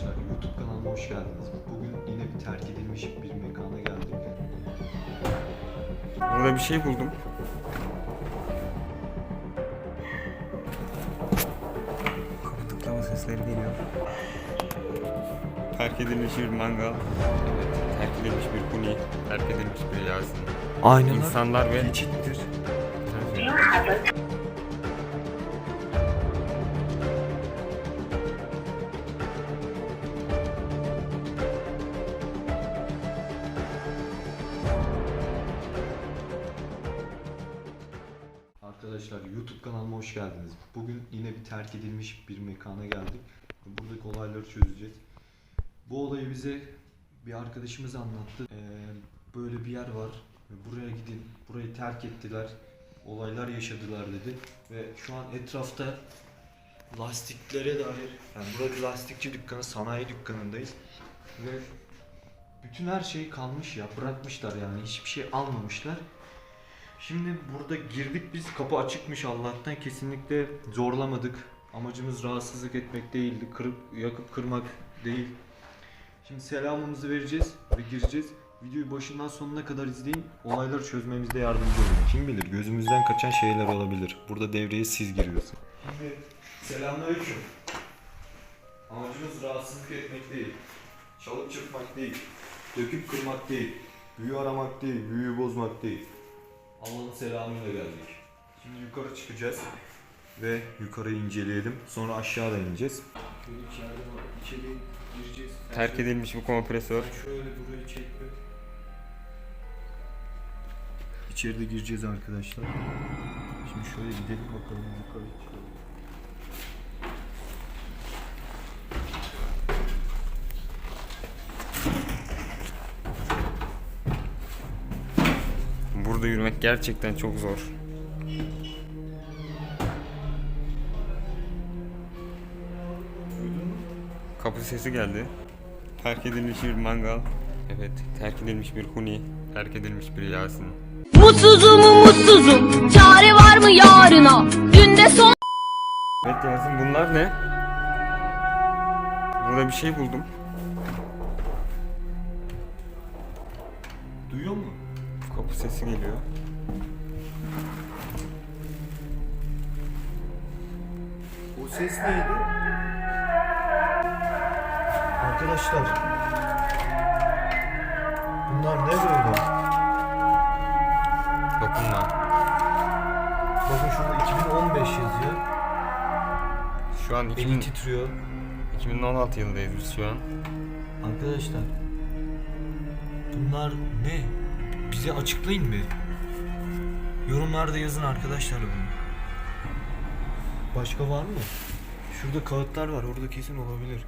Arkadaşlar YouTube kanalıma hoş geldiniz. Bugün yine bir terk edilmiş bir mekana geldik. Burada bir şey buldum. Kapı tıklama sesleri geliyor. Terk edilmiş bir mangal. Evet, terk edilmiş bir kuni. Terk edilmiş bir yasin. Aynen. İnsanlar ve... Geçittir. YouTube kanalıma hoş geldiniz. Bugün yine bir terk edilmiş bir mekana geldik. Buradaki olayları çözeceğiz. Bu olayı bize bir arkadaşımız anlattı. Ee, böyle bir yer var. Buraya gidin. Burayı terk ettiler. Olaylar yaşadılar dedi. Ve şu an etrafta lastiklere dair yani burada lastikçi dükkanı, sanayi dükkanındayız. Ve bütün her şey kalmış ya. Bırakmışlar yani. Hiçbir şey almamışlar. Şimdi burada girdik biz kapı açıkmış Allah'tan kesinlikle zorlamadık. Amacımız rahatsızlık etmek değildi. Kırıp yakıp kırmak değil. Şimdi selamımızı vereceğiz ve gireceğiz. Videoyu başından sonuna kadar izleyin. Olayları çözmemizde yardımcı olun. Kim bilir gözümüzden kaçan şeyler olabilir. Burada devreye siz giriyorsunuz. Şimdi selamünaleyküm. Amacımız rahatsızlık etmek değil. Çalıp çırpmak değil. Döküp kırmak değil. Büyü aramak değil. Büyüyü bozmak değil. Allah'ın selamıyla geldik. Şimdi yukarı çıkacağız ve yukarı inceleyelim. Sonra aşağıda ineceğiz. Şöyle içeride var. İçeri gireceğiz. Terk edilmiş bir kompresör. Şöyle burayı çekme. İçeride gireceğiz arkadaşlar. Şimdi şöyle gidelim bakalım yukarı çıkalım. Burada yürümek gerçekten çok zor. Kapı sesi geldi. Terk edilmiş bir mangal. Evet, terk edilmiş bir huni. Terk edilmiş bir yasin. Mutsuzum mutsuzum Çare var mı yarına Günde son Evet Yasin bunlar ne? Burada bir şey buldum. Duyuyor musun? Kapı sesi geliyor. Ses neydi? Arkadaşlar. Bunlar ne böyle? Dokunma. Bakın şurada 2015 yazıyor. Şu an Eli 2000, titriyor. 2016 yılındayız biz şu an. Arkadaşlar. Bunlar ne? Bize açıklayın mı? Yorumlarda yazın arkadaşlar bunu. Başka var mı? Şurada kağıtlar var. Orada kesin olabilir.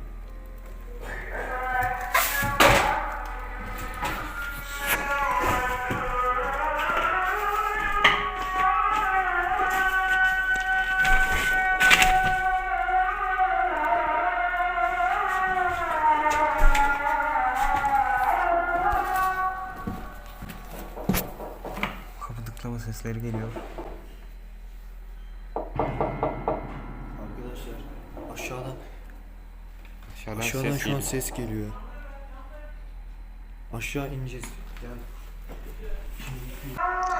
Kapı sesleri geliyor. Arkadaşlar aşağıdan Aşağıdan, ses şu an geliyor. ses geliyor. Aşağı ineceğiz. Gel.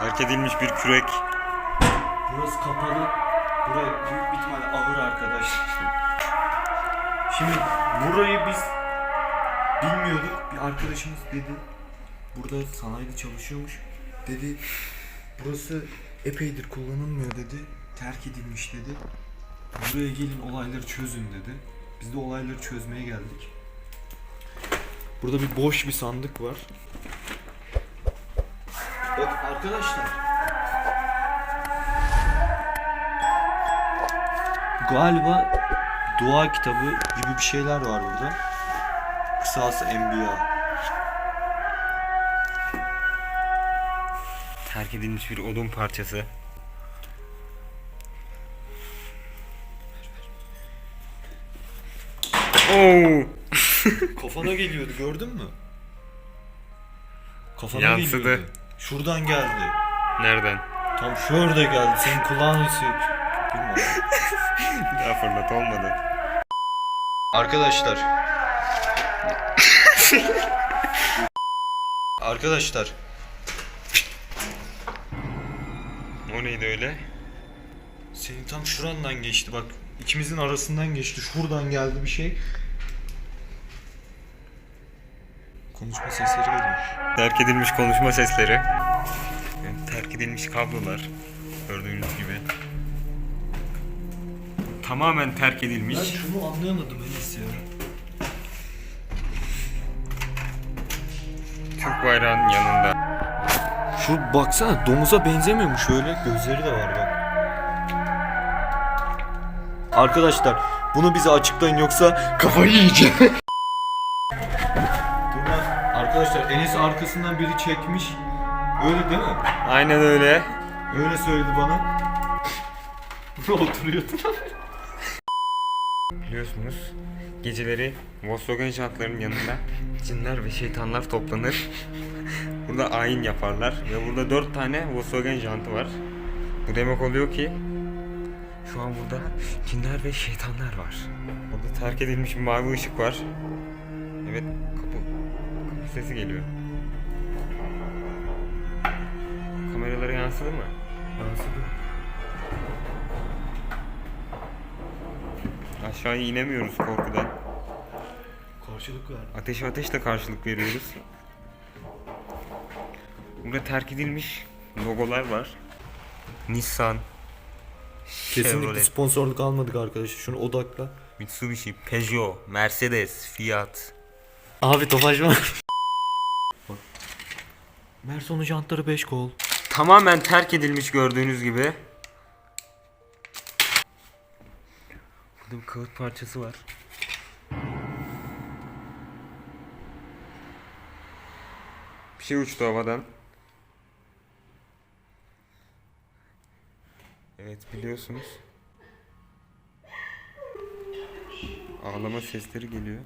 Terk edilmiş bir kürek. Burası kapalı. Buraya büyük bir ihtimalle ahır arkadaşlar. Şimdi burayı biz bilmiyorduk. Bir arkadaşımız dedi. Burada sanayide çalışıyormuş. Dedi burası epeydir kullanılmıyor dedi. Terk edilmiş dedi. Buraya gelin olayları çözün dedi. Biz de olayları çözmeye geldik. Burada bir boş bir sandık var. Bak arkadaşlar. Galiba dua kitabı gibi bir şeyler var burada. Kısası Enbiya. Terk edilmiş bir odun parçası. Kafana geliyordu gördün mü? Kafana Yansıdı. geliyordu. Şuradan geldi. Nereden? Tam şurada geldi. Senin kulağın. Bilmiyorum. Daha fırlat olmadı. Arkadaşlar Arkadaşlar O neydi öyle? senin tam şurandan geçti bak. İkimizin arasından geçti. Şuradan geldi bir şey. Konuşma sesleri geliyor. Terk edilmiş konuşma sesleri. Yani terk edilmiş kablolar. Gördüğünüz gibi. Tamamen terk edilmiş. Ben şunu anlayamadım Enes ya. Türk bayrağının yanında. Şu baksana domuza benzemiyor mu şöyle? Gözleri de var bak. Arkadaşlar bunu bize açıklayın yoksa kafayı yiyeceğim. Arkadaşlar Enes arkasından biri çekmiş. Öyle değil mi? Aynen öyle. Öyle söyledi bana. Oturuyordu. Biliyorsunuz geceleri Volkswagen jantlarının yanında cinler ve şeytanlar toplanır. burada ayin yaparlar ve burada dört tane Volkswagen jantı var. Bu demek oluyor ki şu an burada cinler ve şeytanlar var. Burada terk edilmiş bir mavi ışık var. Evet kapı sesi geliyor. Kameralara yansıdı mı? Yansıdı. Aşağıya inemiyoruz korkudan. Karşılık ver. Ateş ateşle karşılık veriyoruz. Burada terk edilmiş logolar var. Nissan, Kesinlikle Chevrolet, sponsorluk almadık arkadaşlar. Şunu odakla. Mitsubishi, Peugeot, Mercedes, Fiat. Abi tofaş var. Merson'un jantları 5 kol. Tamamen terk edilmiş gördüğünüz gibi. Burada bir kağıt parçası var. Bir şey uçtu havadan. Evet biliyorsunuz. Ağlama sesleri geliyor.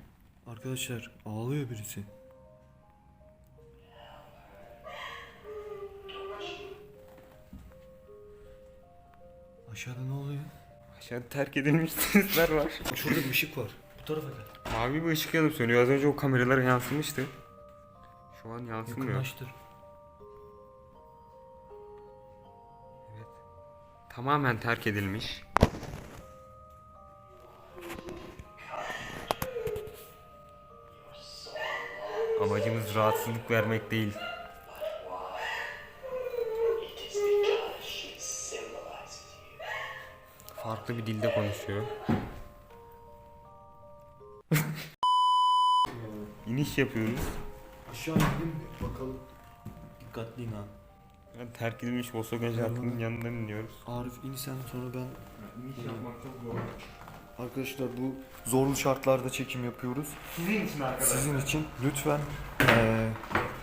Arkadaşlar ağlıyor birisi. Aşağıda ne oluyor? Aşağıda terk edilmiş sesler var. Şurada bir ışık var. Bu tarafa gel. Mavi bir ışık yanıp sönüyor. Az önce o kameralara yansımıştı. Şu an yansımıyor. Yakınlaştır. Evet. Tamamen terk edilmiş. Amacımız rahatsızlık vermek değil. Farklı bir dilde konuşuyor. İniş yapıyoruz. Aşağı inelim? Bakalım. Dikkatli in ha. Yani terk edilmiş Volkswagen jantının yanından iniyoruz. Arif in sen sonra ben. İniş yapmak çok zor. Arkadaşlar bu zorlu şartlarda çekim yapıyoruz. Sizin için arkadaşlar. Sizin için lütfen eee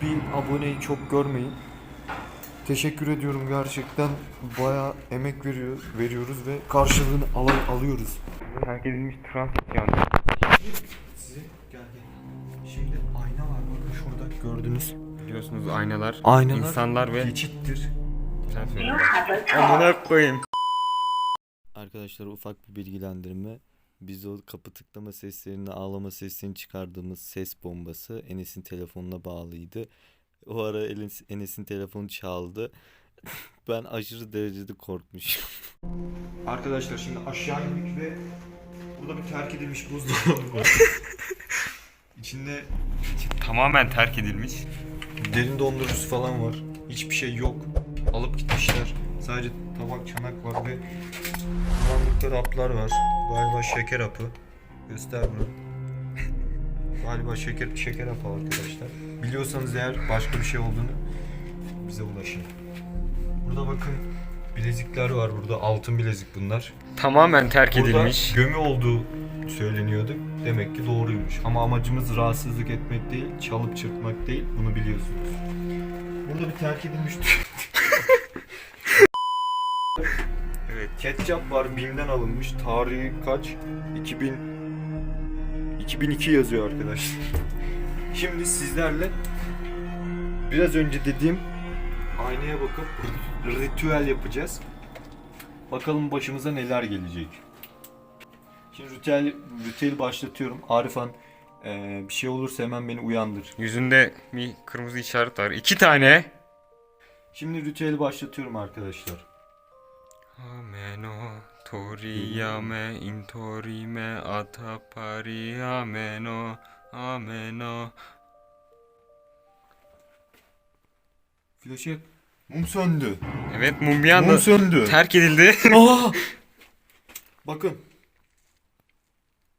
bir aboneyi çok görmeyin. Teşekkür ediyorum gerçekten bayağı emek veriyor veriyoruz ve karşılığını al- alıyoruz. Terk edilmiş transit jantı. Size gel gel. Şimdi ayna var bakın şurada gördünüz. Biliyorsunuz aynalar, Aynalar insanlar ve geçittir. Amına koyayım. Arkadaşlar ufak bir bilgilendirme. Biz o kapı tıklama seslerini, ağlama seslerini çıkardığımız ses bombası Enes'in telefonuna bağlıydı. O ara Enes- Enes'in telefonu çaldı. ben aşırı derecede korkmuşum. Arkadaşlar şimdi aşağı indik ve burada bir terk edilmiş buzdolabı var. İçinde Tamamen terk edilmiş. derin dondurucusu falan var. Hiçbir şey yok. Alıp gitmişler. Sadece tabak çanak var ve kullandıkları haplar var. Galiba şeker hapı. Göster bunu. Galiba şeker şeker hapı arkadaşlar. Biliyorsanız eğer başka bir şey olduğunu bize ulaşın. Burada bakın bilezikler var burada. Altın bilezik bunlar. Tamamen terk Burada edilmiş. gömü olduğu söyleniyordu. Demek ki doğruymuş. Ama amacımız rahatsızlık etmek değil, çalıp çırpmak değil. Bunu biliyorsunuz. Burada bir terk edilmiş Evet. ketçap var. Bim'den alınmış. Tarihi kaç? 2000 2002 yazıyor arkadaşlar. Şimdi sizlerle biraz önce dediğim aynaya bakıp ritüel yapacağız. Bakalım başımıza neler gelecek. Şimdi ritüel, ritüeli başlatıyorum. Arifan Ee, bir şey olursa hemen beni uyandır. Yüzünde bir kırmızı işaret var. İki tane. Şimdi ritüeli başlatıyorum arkadaşlar. Ameno toriyame intorime atapari ameno ameno Flaşı yak. Mum söndü. Evet mum bir anda Mum söndü. terk edildi. Aa! Bakın.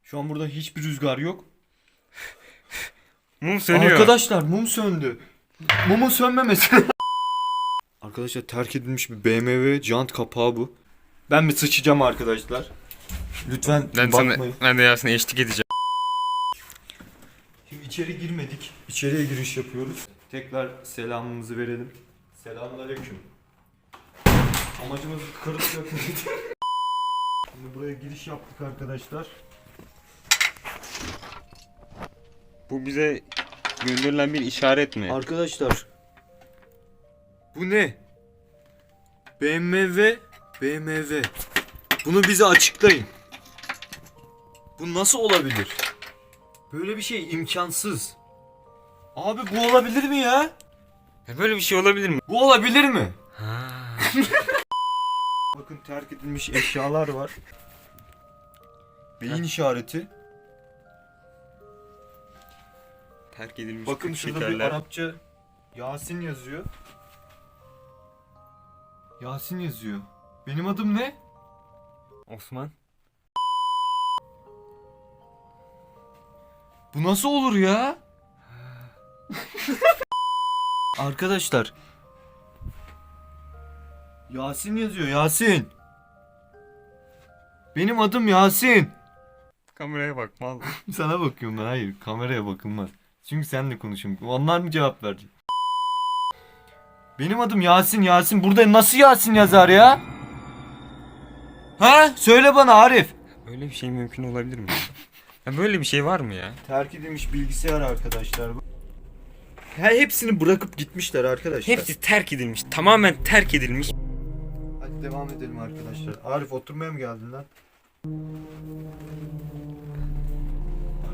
Şu an burada hiçbir rüzgar yok. mum sönüyor. Arkadaşlar mum söndü. Mumun sönmemesi. Arkadaşlar terk edilmiş bir BMW jant kapağı bu. Ben mi sıçacağım arkadaşlar? Lütfen ben sana, bakmayın. ben de Yasin'e eşlik edeceğim. Şimdi içeri girmedik. İçeriye giriş yapıyoruz. Tekrar selamımızı verelim. Selamünaleyküm. Amacımız kırık. Şimdi buraya giriş yaptık arkadaşlar. Bu bize gönderilen bir işaret mi? Arkadaşlar. Bu ne? BMW BMW. Bunu bize açıklayın. Bu nasıl olabilir? Böyle bir şey imkansız. Abi bu olabilir mi ya? Ya Böyle bir şey olabilir mi? Bu olabilir mi? Bakın terk edilmiş eşyalar var. Beyin işareti. Terk edilmiş Bakın şurada bir şekerler. Arapça Yasin yazıyor. Yasin yazıyor. Benim adım ne? Osman. Bu nasıl olur ya? Arkadaşlar. Yasin yazıyor Yasin. Benim adım Yasin. Kameraya bak mal. Sana bakıyorum ben hayır kameraya bakılmaz. Çünkü senle konuşuyorum. Onlar mı cevap verecek? Benim adım Yasin Yasin. Burada nasıl Yasin yazar ya? Ha? Söyle bana Arif. Böyle bir şey mümkün olabilir mi? Ya böyle bir şey var mı ya? Terk edilmiş bilgisayar arkadaşlar bu. He, hepsini bırakıp gitmişler arkadaşlar. Hepsi terk edilmiş. Tamamen terk edilmiş. Hadi devam edelim arkadaşlar. Arif oturmaya mı geldin lan?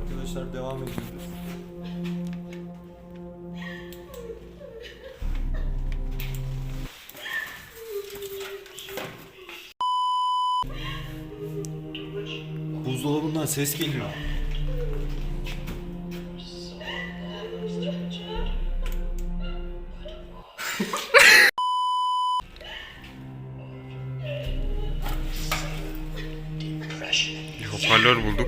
Arkadaşlar devam ediyoruz. Buzdolabından ses geliyor. Bir hoparlör bulduk.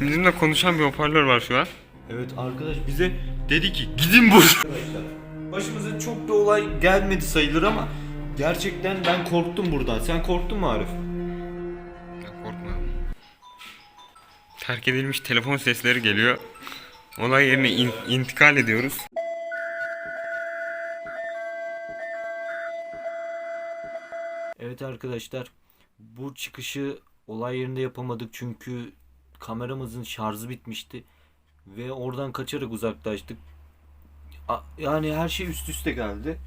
Bizimle konuşan bir hoparlör var şu an. Evet arkadaş bize dedi ki gidin buradan. Başımıza çok da olay gelmedi sayılır ama gerçekten ben korktum buradan. Sen korktun mu Arif? Ya korkma. Terk edilmiş telefon sesleri geliyor. Olay yerine in- intikal ediyoruz. Evet arkadaşlar bu çıkışı olay yerinde yapamadık çünkü kameramızın şarjı bitmişti ve oradan kaçarak uzaklaştık. A- Yani her şey üst üste geldi.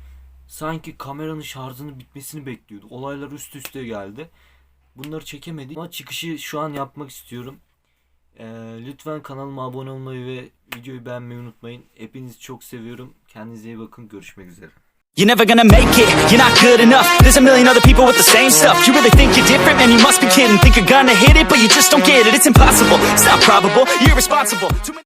Sanki kameranın şarjının bitmesini bekliyorduk. Olaylar üst üste geldi. Bunları çekemedik ama çıkışı şu an yapmak istiyorum. Ee, lütfen kanalıma abone olmayı ve videoyu beğenmeyi unutmayın. Hepinizi çok seviyorum. Kendinize iyi bakın. Görüşmek üzere. You're never gonna make it, you're not good enough There's a million other people with the same stuff You really think you're different, man, you must be kidding Think you're gonna hit it, but you just don't get it It's impossible, it's not probable, you're irresponsible